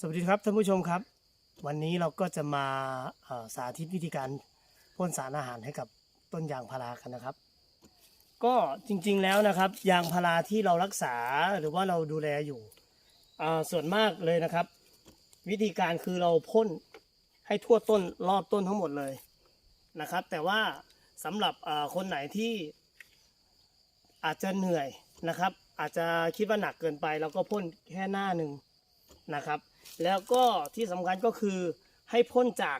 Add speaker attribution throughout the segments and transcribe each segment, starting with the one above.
Speaker 1: สวัสดีครับท่านผู้ชมครับ วันนี้เราก็จะมาสาธิตวิธีการพ่นสารอาหารให้กับต้นยางพารากันนะครับ ก็จริงๆแล้วนะครับ ยางพาราที่เรารักษาหรือว่าเราดูแลอยู่ส่วนมากเลยนะครับ วิธีการคือเราพ่นให้ทั่วต้นรอบต้นทั้งหมดเลยนะครับ แต่ว่าสำหรับคนไหนที่อาจจะเหนื่อยนะครับ อาจจะคิดว่าหนักเกินไปเราก็พ่นแค่หน้าหนึ่งนะครับ แล้วก็ที่สำคัญก็คือให้พ่นจาก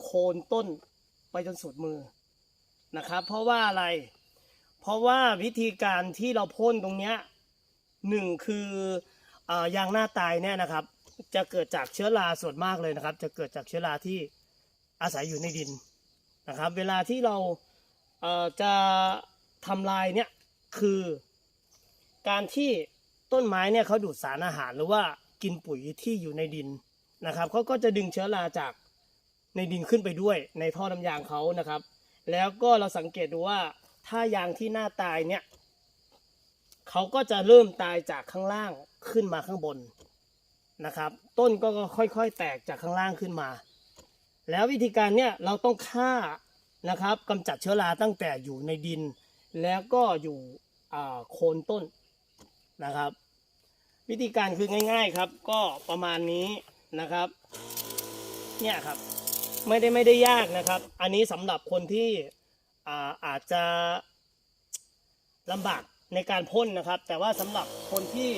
Speaker 1: โคนต้นไปจนสุดมือนะครับ เพราะว่าอะไร เพราะว่าวิธีการที่เราพ่นตรงเนี้ยหนึ่งคืออยางหน้าตายเนี่ยนะครับ จะเกิดจากเชื้อราส่วนมากเลยนะครับ จะเกิดจากเชื้อราที่อาศัยอยู่ในดินนะครับ เวลาที่เราเอ่อจะทำลายเนี่ยคือ การที่ต้นไม้เนี่ยเขาดูดสารอาหารหรือว่า กินปุ๋ยที่อยู่ในดินนะครับเขาก็จะดึงเชื้อราจากในดินขึ้นไปด้วยในท่อน้ำยางเขานะครับ แล้วก็เราสังเกตดูว่าถ้ายางที่หน้าตายเนี่ยเขาก็จะเริ่มตายจากข้างล่างขึ้นมาข้างบนนะครับ ต้นก็ค่อยๆ แตกจากข้างล่างขึ้นมา แล้ววิธีการเนี่ยเราต้องฆ่านะครับกำจัดเชื้อราตั้งแต่อยู่ในดิน แล้วก็อยู่โคนต้นนะครับ วิธีการคือง่าย ๆครับ ก็ประมาณนี้นะครับ เนี่ยครับ ไม่ได้ไม่ได้ยากนะครับ อันนี้สำหรับคนที่อ่าอาจจะลำบากในการพ่นนะครับ แต่ว่าสำหรับคนที่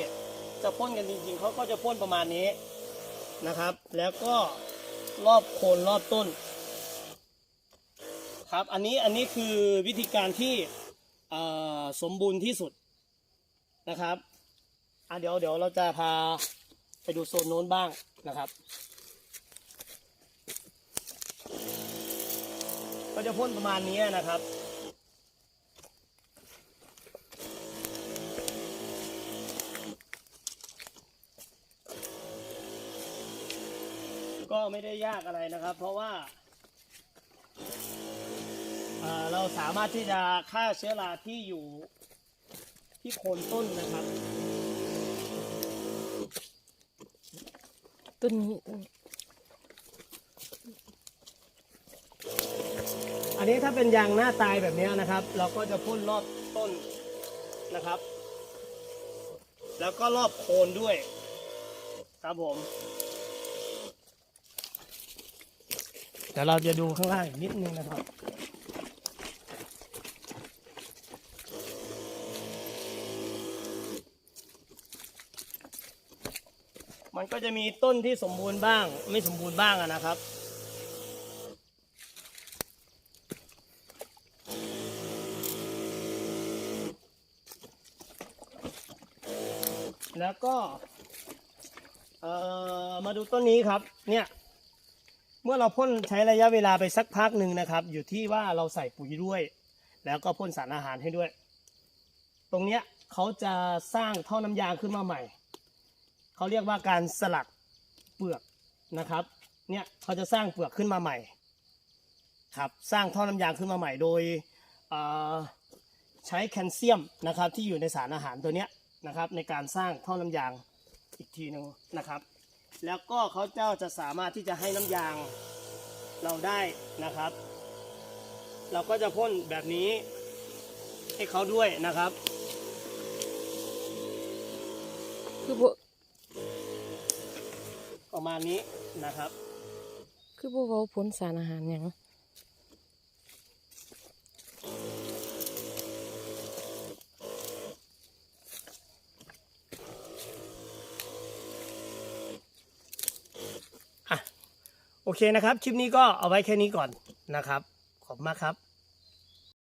Speaker 1: จะพ่นกันจริงๆเขาก็จะพ่นประมาณนี้นะครับ แล้วก็รอบโคนรอบต้น ครับอันนี้อันนี้คือวิธีการที่สมบูรณ์ที่สุดนะครับ อะเดี๋ยวเดี๋ยวเราจะพาไปดูโซนโน้นบ้างนะครับ ก็จะพ่นประมาณนี้นะครับก็ไม่ได้ยากอะไรนะครับ เพราะว่าเอ่อเราสามารถที่จะฆ่าเชื้อราที่อยู่ที่โคนต้นนะครับ
Speaker 2: ต้นนี้ต้น
Speaker 1: อันนี้ถ้าเป็นยางหน้าตายแบบนี้นะครับ เราก็จะพ่นรอบต้นนะครับ แล้วก็รอบโคนด้วย ครับผมเดี๋ยวเราจะดูข้างล่างอีกนิดนึงนะครับ มันก็จะมีต้นที่สมบูรณ์บ้าง ไม่สมบูรณ์บ้างนะครับ แล้วก็เอ่อมาดูต้นนี้ครับเนี่ยเมื่อเราพ่นใช้ระยะเวลาไปสักพักหนึ่งนะครับ อยู่ที่ว่าเราใส่ปุ๋ยด้วย แล้วก็พ่นสารอาหารให้ด้วย ตรงเนี้ยเขาจะสร้างท่อน้ำยางขึ้นมาใหม่ เขาเรียกว่าการสลักเปลือกนะครับ เนี่ยเขาจะสร้างเปลือกขึ้นมาใหม่ ครับสร้างท่อน้ำยางขึ้นมาใหม่โดยใช้แคลเซียมนะครับที่อยู่ในสารอาหารตัวเนี้ยนะครับ ในการสร้างท่อน้ำยางอีกทีหนึ่งนะครับ แล้วก็เขาเจ้าจะสามารถที่จะให้น้ำยางเราได้นะครับ เราก็จะพ่นแบบนี้ให้เขาด้วยนะครับ
Speaker 2: คือ
Speaker 1: ประมาณนี้นะครับ
Speaker 2: คือบ่เว้าผลสารอาหารหยัง
Speaker 1: โอเคนะครับ คลิปนี้ก็เอาไว้แค่นี้ก่อนนะครับ ขอบคุณมากครับ